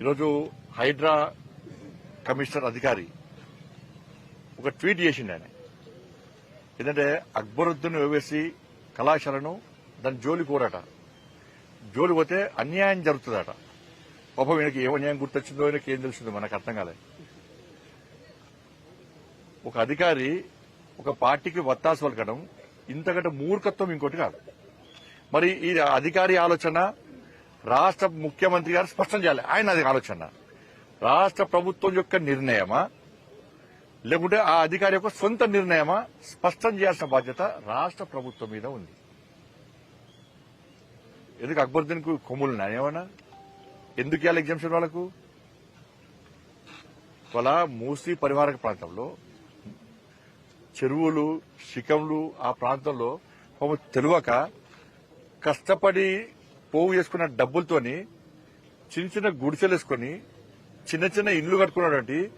ఈరోజు హైడ్రా కమిషనర్ అధికారి ఒక ట్వీట్ చేసిండు ఆయన. ఏంటంటే అక్బరుద్దీన్ వేసి కళాశాలను దాని జోలి కోరట జోలి పోతే అన్యాయం జరుగుతుందట. పాపం ఈయనకి ఏ అన్యాయం గుర్తొచ్చిందో ఈయనకి ఏం తెలిసిందో మనకు అర్థం కాలేదు ఒక అధికారి ఒక పార్టీకి వత్తాసు పలకడం ఇంతకంటే మూర్ఖత్వం ఇంకోటి కాదు. మరి ఈ అధికారి ఆలోచన రాష్ట్ర ముఖ్యమంత్రి గారు స్పష్టం చేయాలి. ఆయన అది ఆలోచన. రాష్ట్ర ప్రభుత్వం యొక్క నిర్ణయమా? లేకుంటే ఆ అధికారి యొక్క సొంత నిర్ణయమా? స్పష్టం చేయాల్సిన బాధ్యత రాష్ట్ర ప్రభుత్వం మీద ఉంది. ఎందుకు అక్బరుద్దీన్కు కొమ్ములు ఏమన్నా ఎందుకు ఇవ్వాలి ఎగ్జామ్షన్ వాళ్ళకు? వాళ్ళ మూసీ పరివారక ప్రాంతంలో చెరువులు శిఖంలు ఆ ప్రాంతంలో పాపం తెలియక కష్టపడి పోగు చేసుకున్న డబ్బులతోని చిన్న చిన్న గుడిసెలు వేసుకుని చిన్న చిన్న ఇల్లు కట్టుకున్నటువంటి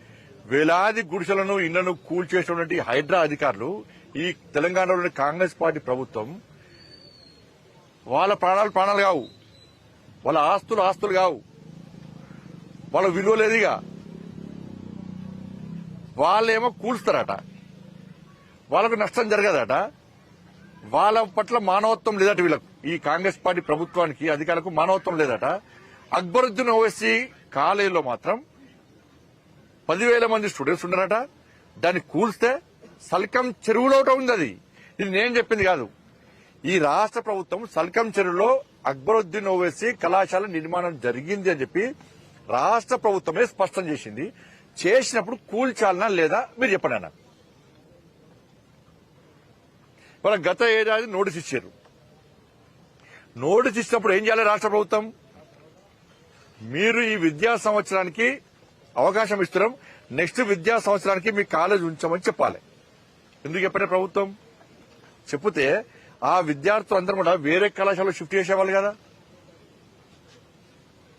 వేలాది గుడిసెలను ఇళ్ళను కూల్చేసినటువంటి హైడ్రా అధికారులు ఈ తెలంగాణలోని కాంగ్రెస్ పార్టీ ప్రభుత్వం వాళ్ళ ప్రాణాలు ప్రాణాలు కావు. వాళ్ళ ఆస్తులు ఆస్తులు కావు. వాళ్ళ విలువ లేదుగా వాళ్ళేమో కూల్స్తారట. వాళ్ళకు నష్టం జరగదట. వాళ్ళ పట్ల మానవత్వం లేదట వీళ్ళకు. ఈ కాంగ్రెస్ పార్టీ ప్రభుత్వానికి అధికారులకు మానవత్వం లేదట. అక్బరుద్దీన్ ఓవైసీ కాలేజీలో మాత్రం పదివేల మంది స్టూడెంట్స్ ఉన్నారట. దాన్ని కూల్స్తే సల్కం చెరువులో ఒకటి ఉంది అది. ఇది నేను చెప్పింది కాదు. ఈ రాష్ట్ర ప్రభుత్వం సల్కం చెరువులో అక్బరుద్దీన్ ఓవైసీ కళాశాల నిర్మాణం జరిగింది అని చెప్పి రాష్ట్ర ప్రభుత్వమే స్పష్టం చేసింది. చేసినప్పుడు కూల్చాలనా లేదా మీరు చెప్పండి అన్న. గత ఏడాది నోటీస్ ఇచ్చారు. నోటీస్ ఇచ్చినప్పుడు ఏం చేయాలి రాష్ట్ర ప్రభుత్వం? మీరు ఈ విద్యా సంవత్సరానికి అవకాశం ఇస్తున్నాం. నెక్స్ట్ విద్యా సంవత్సరానికి మీ కాలేజ్ ఉంచమని చెప్పాలి. ఎందుకు చెప్పండి ప్రభుత్వం? చెప్తే ఆ విద్యార్థులు అందరూ కూడా వేరే కళాశాలలో షిఫ్ట్ చేసేవాళ్ళు కదా.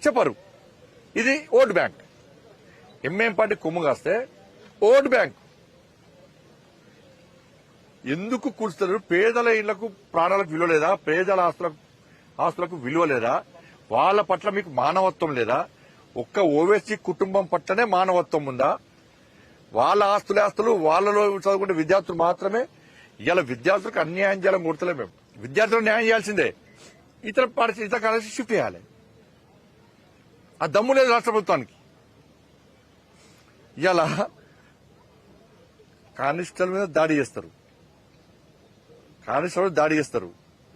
చెప్పరు. ఇది ఓట్ బ్యాంక్. ఎంఏం పార్టీ కొమ్ము కాస్తే ఓట్ బ్యాంక్. ఎందుకు కూల్స్తారు పేదల ఇళ్ళకు ప్రాణాలకు విలువ లేదా? పేదల ఆస్తులకు ఆస్తులకు విలువ లేదా? వాళ్ళ పట్ల మీకు మానవత్వం లేదా? ఒక్క ఓవేసీ కుటుంబం పట్లనే మానవత్వం ఉందా? వాళ్ళ ఆస్తులే ఆస్తులు వాళ్ళలో చదువుకునే విద్యార్థులు మాత్రమే? ఇలా విద్యార్థులకు అన్యాయం చేయాలని కొడతలే మేము. విద్యార్థులకు న్యాయం చేయాల్సిందే. ఇతర పాఠశాల ఇతర కాలేజీ షిఫ్ట్ చేయాలి. ఆ దమ్ము లేదు రాష్ట్ర ప్రభుత్వానికి. ఇలా కానిస్టల్ మీద దాడి చేస్తారు. కానిస్టల్ దాడి చేస్తారు.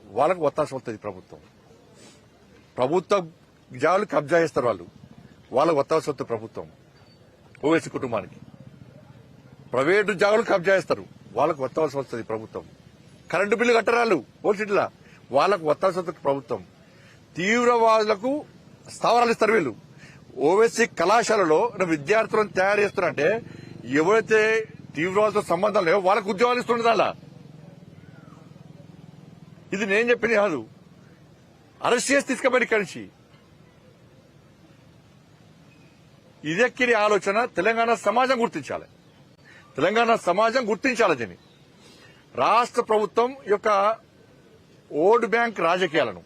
వాళ్ళకు ఒత్తాసం వస్తుంది ప్రభుత్వం. ప్రభుత్వ జాలు కబ్జా చేస్తారు వాళ్ళు. వాళ్ళకు ఒత్తాసం వస్తుంది ప్రభుత్వం. ఓవైసీ కుటుంబానికి. ప్రైవేటు జాగులు కబ్జా చేస్తారు. వాళ్ళకు ఒత్తవలసి వస్తుంది ప్రభుత్వం. కరెంటు బిల్లు కట్టరాలు ఓల్సిట్లా వాళ్ళకు ఒత్తాల్సి వస్తుంది ప్రభుత్వం. తీవ్రవాదులకు స్థావరాలు ఇస్తారు వీళ్ళు. ఓవైసీ కళాశాలలో విద్యార్థులను తయారు చేస్తున్నారంటే ఎవరైతే తీవ్రవాదులతో సంబంధం లేవో వాళ్ళకు ఉద్యోగాలు ఇస్తుండదు అలా ఇది నేను చెప్పింది కాదు. అరెస్ట్ చేసి తీసుకుపోయి ఇక్కడి నుంచి. ఇదెక్కిరి ఆలోచన తెలంగాణ సమాజం గుర్తించాలి. తెలంగాణ సమాజం గుర్తించాలి దీన్ని. రాష్ట్ర ప్రభుత్వం యొక్క ఓట్ బ్యాంక్ రాజకీయాలను.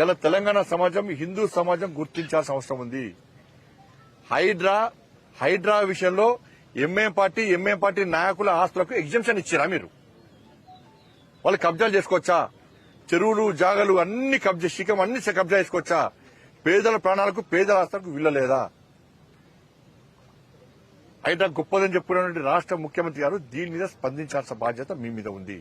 ఇలా తెలంగాణ సమాజం హిందూ సమాజం గుర్తించాల్సిన అవసరం ఉంది. హైడ్రా హైడ్రా విషయంలో ఎంఏం పార్టీ ఎంఏం పార్టీ నాయకుల ఆస్తులకు ఎగ్జిబిషన్ ఇచ్చారా మీరు? వాళ్ళు కబ్జాలు చేసుకోవచ్చా? చెరువులు జాగలు అన్ని కబ్జా శిఖం అన్ని కబ్జా చేసుకొచ్చా? పేదల ప్రాణాలకు పేదల ఆస్తులకు విల్లలేదా అయితే గొప్పదని చెప్పుకున్నటువంటి రాష్ట్ర ముఖ్యమంత్రి గారు దీని మీద స్పందించాల్సిన బాధ్యత మీ మీద ఉంది.